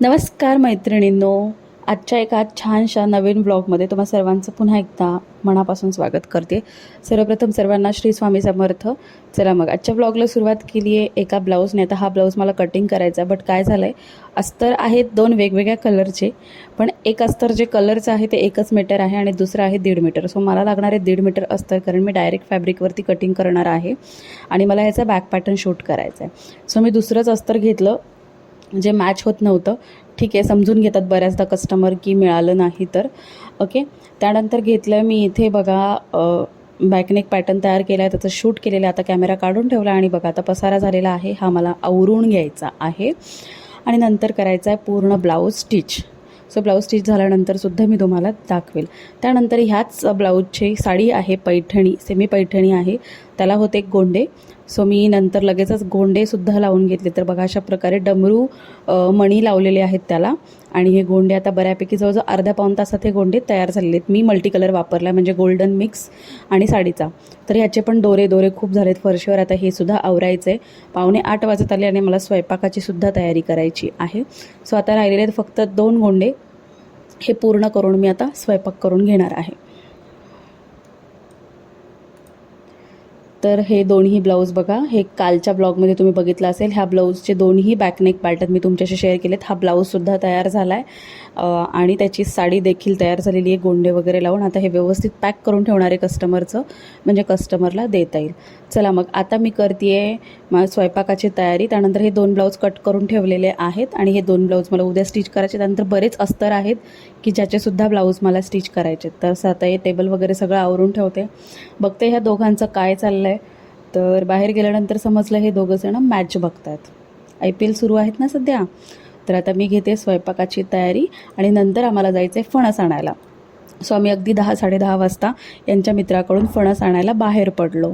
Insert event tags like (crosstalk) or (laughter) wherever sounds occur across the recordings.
नमस्कार मैत्रिणींनो. आजच्या एका छानशा नवीन ब्लॉगमध्ये तुम्हा सर्वांचं पुन्हा एकदा मनापासून स्वागत करते. सर्वप्रथम सर्वांना श्री स्वामी समर्थ. चला मग आजच्या ब्लॉगला सुरुवात केली आहे एका ब्लाऊजने आता हा ब्लाऊज मला कटिंग करायचा आहे बट काय झालं आहे अस्तर आहेत दोन वेगवेगळ्या कलरचे पण एक अस्तर जे कलरचं आहे ते एकच मीटर आहे आणि दुसरं आहे दीड मीटर सो मला लागणार आहे दीड मीटर अस्तर कारण मी डायरेक्ट फॅब्रिकवरती कटिंग करणार आहे आणि मला ह्याचा बॅक पॅटर्न शूट करायचा आहे. सो मी दुसरंच अस्तर घेतलं. म्हणजे जे मॅच होत नव्हतं. ठीक आहे समजून घेतात बऱ्याचदा कस्टमर की मिळालं नाही तर. ओके त्यानंतर घेतलं मी इथे बघा बॅकनेक पॅटर्न तयार केला आहे त्याचं शूट केलेलं आहे. आता कॅमेरा काढून ठेवला आणि बघा आता पसारा झालेला आहे. हा मला आवरून घ्यायचा आहे. आणि नंतर करायचा आहे पूर्ण blouse stitch so blouse stitch झाल्यानंतरसुद्धा मी तुम्हाला दाखवेल. त्यानंतर ह्याच ब्लाऊजची साडी आहे पैठणी सेमी पैठणी आहे. त्याला होते गोंडे. सो मी नंतर लगेचच गोंडेसुद्धा लावून घेतले. तर बघा अशा प्रकारे डमरू मणी लावलेले आहेत त्याला. आणि हे गोंडे आता बऱ्यापैकी जवळजवळ अर्ध्या पाऊण तासात हे गोंडे तयार झालेले आहेत. मी मल्टी कलर वापरला म्हणजे गोल्डन मिक्स आणि साडीचा. तर ह्याचे पण दोरे दोरे खूप झालेत फरशीवर. आता हे सुद्धा आवरायचं आहे पावणे आठ वाजत आले आणि मला स्वयंपाकाची सुद्धा तयारी करायची आहे. सो आता राहिलेले आहेत फक्त दोन गोंडे. हे पूर्ण करून मी आता स्वयंपाक करून घेणार आहे. तर हे दोन्ही ब्लाऊज बघा. हे कालच्या ब्लॉगमध्ये तुम्ही बघितलं असेल ह्या ब्लाऊजचे दोन्ही बॅकनेक पॅटर्न मी तुमच्याशी शेअर केलेत. हा ब्लाऊजसुद्धा तयार झाला आहे आणि त्याची साडी देखील तयार झालेली आहे गोंडे वगैरे लावून. आता हे व्यवस्थित पॅक करून ठेवणारे कस्टमरचं म्हणजे कस्टमरला देता येईल. चला मग आता मी करते आहे स्वयंपाकाची तयारी. त्यानंतर हे दोन ब्लाऊज कट करून ठेवलेले आहेत आणि हे दोन ब्लाऊज मला उद्या स्टिच करायचे. त्यानंतर बरेच अस्तर आहेत की ज्याचेसुद्धा ब्लाऊज मला स्टिच करायचे तर आता हे टेबल वगैरे सगळं आवरून ठेवते. बघते ह्या दोघांचं काय चाललं आहे तर बाहेर गेल्यानंतर समजलं हे दोघं जण मॅच बघतात आय पी एल सुरू आहेत ना सध्या? तर आता मी घेते स्वयंपाकाची तयारी आणि नंतर आम्हाला जायचं आहे फणस आणायला. सो आम्ही अगदी दहा साडेदहा वाजता यांच्या मित्राकडून फणस आणायला बाहेर पडलो.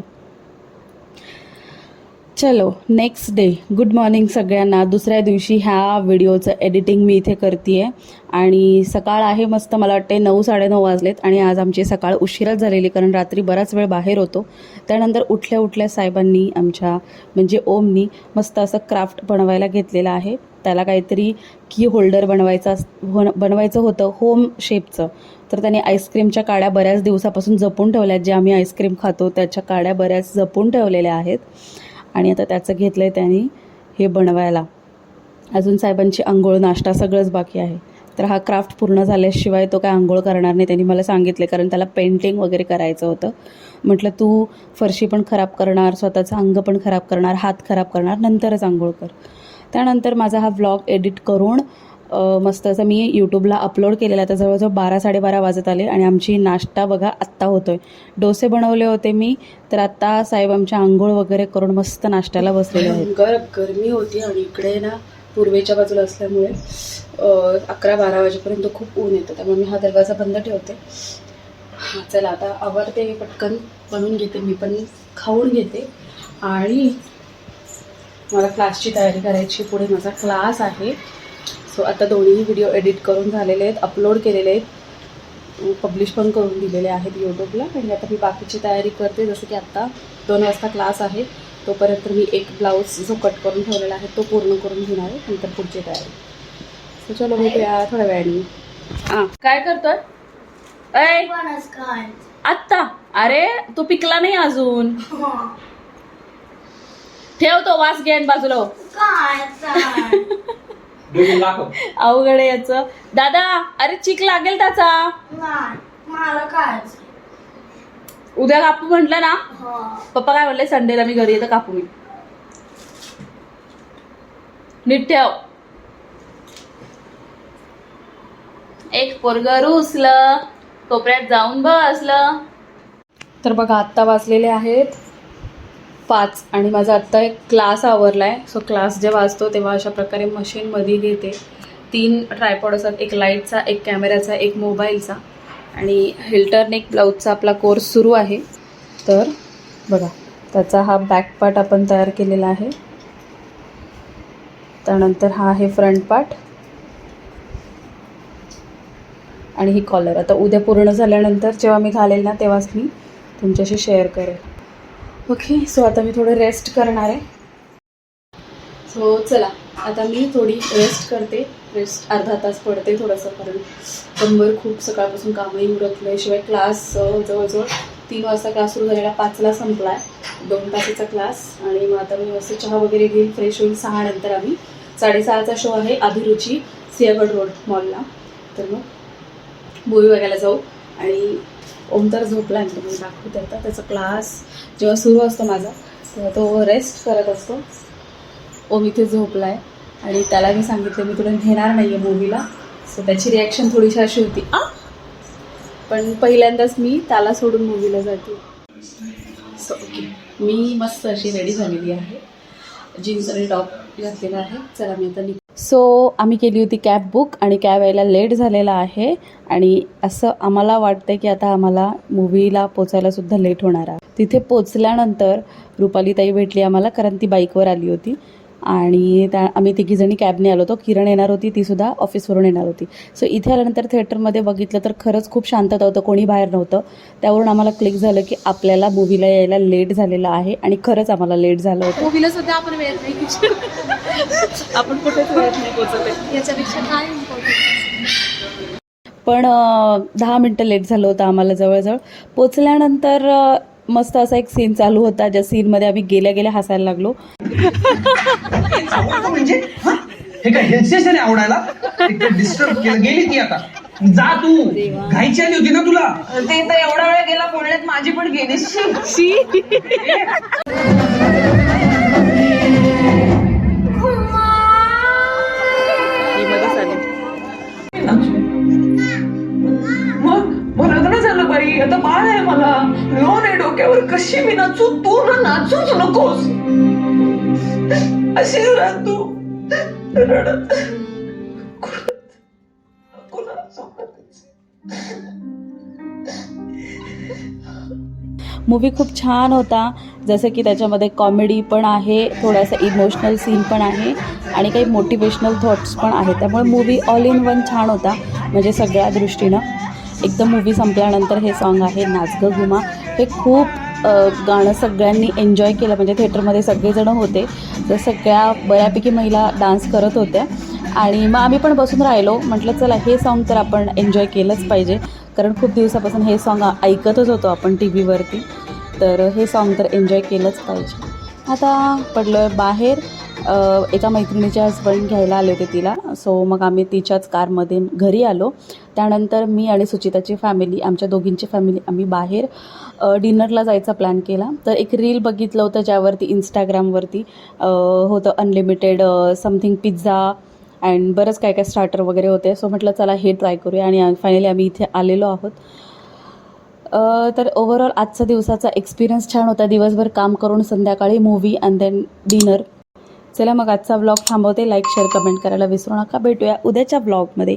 चलो नेक्स्ट डे गुड मॉर्निंग सगळ्यांना. दुसऱ्या दिवशी ह्या व्हिडिओचं एडिटिंग मी इथे करते आहे आणि सकाळ आहे मस्त मला वाटते नऊ साडेनऊ वाजलेत आणि आज आमची सकाळ उशिराच झालेली कारण रात्री बराच वेळ बाहेर होतो. त्यानंतर उठल्या उठल्या साहेबांनी आमच्या म्हणजे ओमनी मस्त असं क्राफ्ट बनवायला घेतलेलं आहे. त्याला काहीतरी की होल्डर बनवायचा अस होण बनवायचं होतं होम शेपचं तर त्याने आईस्क्रीमच्या काड्या बऱ्याच दिवसापासून जपून ठेवल्या आहेत जे आम्ही आईस्क्रीम खातो त्याच्या काड्या बऱ्याच जपून ठेवलेल्या आहेत. आणि आता त्याचं घेतलं आहे त्यांनी हे बनवायला. अजून साहेबांची आंघोळ नाश्ता सगळंच बाकी आहे. तर हा क्राफ्ट पूर्ण झाल्याशिवाय तो काय आंघोळ करणार नाही त्यांनी मला सांगितले कारण त्याला पेंटिंग वगैरे करायचं होतं. म्हटलं तू फरशी पण खराब करणार स्वतःचं अंग पण खराब करणार हात खराब करणार नंतरच आंघोळ कर. त्यानंतर माझा हा व्लॉग एडिट करून मस्त असं मी यूट्यूबला अपलोड केलेला आता जवळजवळ बारा साडेबारा वाजत आले आणि आमची नाश्ता बघा आत्ता होतो आहे डोसे बनवले होते मी तर आत्ता साहेब आमच्या आंघोळ वगैरे करून मस्त नाश्त्याला बसलेले आहेत. गर गरमी होती आणि इकडे ना पूर्वेच्या बाजूला असल्यामुळे अकरा बारा वाजेपर्यंत खूप ऊन येतं. त्यामुळे मी हा दरवाजा बंद ठेवते. हां चला आता आवडते पटकन बनवून घेते. मी पण खाऊन घेते. आणि मला क्लासची तयारी करायची पुढे माझा क्लास आहे. सो आता दोन्ही व्हिडिओ एडिट करून झालेले आहेत अपलोड केलेले आहेत. पब्लिश पण करून दिलेले आहेत यूट्यूबला आणि आता मी बाकीची तयारी करते जसं की आत्ता दोन वाजता क्लास आहे. तोपर्यंत मी एक ब्लाऊज जो कट करून ठेवलेला आहे तो पूर्ण करून घेणार आहे नंतर पुढची तयारी. सो चलो भेटूया थोड्या वेळाने. हां काय करतोय? आत्ता? अरे तू पिकला नाही अजून. (laughs) ठेव तो वास घेन बाजूला (laughs) अवघड आहे याचं. दादा अरे चिक लागेल त्याचा. मला काय उद्या कापू म्हटलं ना? हो. पप्पा काय म्हणले संडेला मी घरी येतं कापू मी. नीट ठेव. एक पोरग रुसलं. कोपऱ्यात जाऊन बसलं. तर बघा आत्ता वाजलेले आहेत. पाच आणि माझा आत्ता एक क्लास आवरला आहे सो क्लास जेव्हा असतो तेव्हा अशा प्रकारे मशीनमध्ये घेते. तीन ट्रायपॉड असतात एक लाईटचा एक कॅमेऱ्याचा एक मोबाईलचा आणि हिल्टरनेक ब्लाऊजचा आपला कोर्स सुरू आहे. तर बघा त्याचा हा बॅक पार्ट आपण तयार केलेला आहे. त्यानंतर हा आहे फ्रंट पार्ट आणि ही कॉलर आता उद्या पूर्ण झाल्यानंतर जेव्हा मी घालेल ना तेव्हाच मी तुमच्याशी शेअर करेल. ओके सो आता मी थोडं रेस्ट करणार आहे. सो चला आता मी थोडी रेस्ट करते. रेस्ट अर्धा तास पडते थोडंसं कारण कंबर खूप सकाळपासून कामही उरकलं शिवाय क्लास जवळजवळ तीन वाजता क्लास सुरू झालेला पाचला संपला आहे दोन तासाचा क्लास आणि मग आता मी व्यवस्थित चहा वगैरे घेईन फ्रेश होईल सहा नंतर आम्ही. साडेसहाचा शो आहे अभिरुची सिंहगड रोड मॉलला तर मग मूवी बघायला जाऊ. आणि ओम तर झोपला आहे मी दाखवते आता त्याचा क्लास जेव्हा सुरू असतो माझा तेव्हा तो रेस्ट करत असतो. ओम इथे झोपला आहे आणि त्याला मी सांगितलं मी तुला नेणार नाही आहे मूवीला सो त्याची रिॲक्शन थोडीशी अशी होती आ? पण पहिल्यांदाच मी त्याला सोडून मूवीला जाते. सो ओके मी मस्त अशी रेडी झालेली आहे. जीन्स आणि टॉप घातलेला आहे. चला मी आता निघ सो आम्ही केली होती कॅब बुक आणि कॅब यायला लेट झालेला आहे आणि असं आम्हाला वाटतं की आता आम्हाला मूवीला पोचायला सुद्धा लेट होणार आहे. तिथे पोचल्यानंतर रुपालीताई भेटली आम्हाला कारण ती बाईकवर आली होती आणि त्या आम्ही तिघीजणी कॅबने आलो होतो. किरण येणार होती तीसुद्धा ऑफिसवरून येणार होती. सो इथे आल्यानंतर थिएटरमध्ये बघितलं तर खरंच खूप शांतता होतं कोणी बाहेर नव्हतं. त्यावरून आम्हाला क्लिक झालं की आपल्याला मूवीला यायला लेट झालेलं आहे आणि खरंच आम्हाला लेट झालं होतं. मूवीला सुद्धा आपण वेळ नाही. आपण कुठेच वेळेत नाही पोचत आहे. याच्यापेक्षा काय इम्पॉर्टंट पण दहा मिनटं लेट झालं होतं आम्हाला जवळजवळ. पोचल्यानंतर मस्त असा एक सीन चालू होता ज्या सीनमध्ये आम्ही गेल्या गेल्या हसायला लागलो. म्हणजे? हा? काय हिल स्टेशन आहे आवडायला डिस्टर्ब केलं. गेली ती आता. जा तू. घायची आली होती ना तुला. ते तर एवढा वेळ गेला पुण्यात माझी पण गेली. कशी मी नाचू तू ना नाचूच नकोस अशी तू रडत मूवी खूप छान होता. जसं की त्याच्यामध्ये कॉमेडी पण आहे थोडासा इमोशनल सीन पण आहे आणि काही मोटिवेशनल थॉट्स पण आहेत. त्यामुळे मूवी ऑल इन वन छान होता म्हणजे सगळ्या दृष्टीनं. एकदम मूवी संपल्यानंतर हे सॉन्ग आहे नाच ग घुमा. हे खूप गाणं सगळ्यांनी एन्जॉय केलं. म्हणजे थिएटरमध्ये सगळेजण होते. तर सगळ्या बऱ्यापैकी महिला डान्स करत होत्या. आणि मग आम्ही पण बसून राहिलो. म्हटलं चला हे सॉन्ग तर आपण एन्जॉय केलंच पाहिजे. कारण खूप दिवसापासून हे सॉन्ग ऐकतच होतो आपण टी व्हीवरती तर हे सॉन्ग तर एन्जॉय केलंच पाहिजे. आता पडलो आहे बाहेर. एका मैत्रिणीचे हसबंड घ्यायला आले होते तिला. सो मग आम्ही तिच्याच कारमध्ये घरी आलो. त्यानंतर मी आणि सुचिताची फॅमिली आमच्या दोघींची फॅमिली आम्ही बाहेर डिनरला जायचा प्लॅन केला. तर एक रील बघितलं होतं ज्यावरती इंस्टाग्रामवरती होतं अनलिमिटेड समथिंग पिझ्झा अँड बरंच काय काय स्टार्टर वगैरे होते. सो म्हटलं चला हे ट्राय करूया. आणि फायनली आम्ही इथे आलेलो आहोत. तर ओव्हरऑल आजचा दिवसाचा एक्सपिरियन्स छान होता. दिवसभर काम करून संध्याकाळी मूवी अँड देन डिनर चला मग आजचा ब्लॉग थांबवते. लाईक शेअर कमेंट करायला विसरू नका. भेटूया उद्याच्या ब्लॉगमध्ये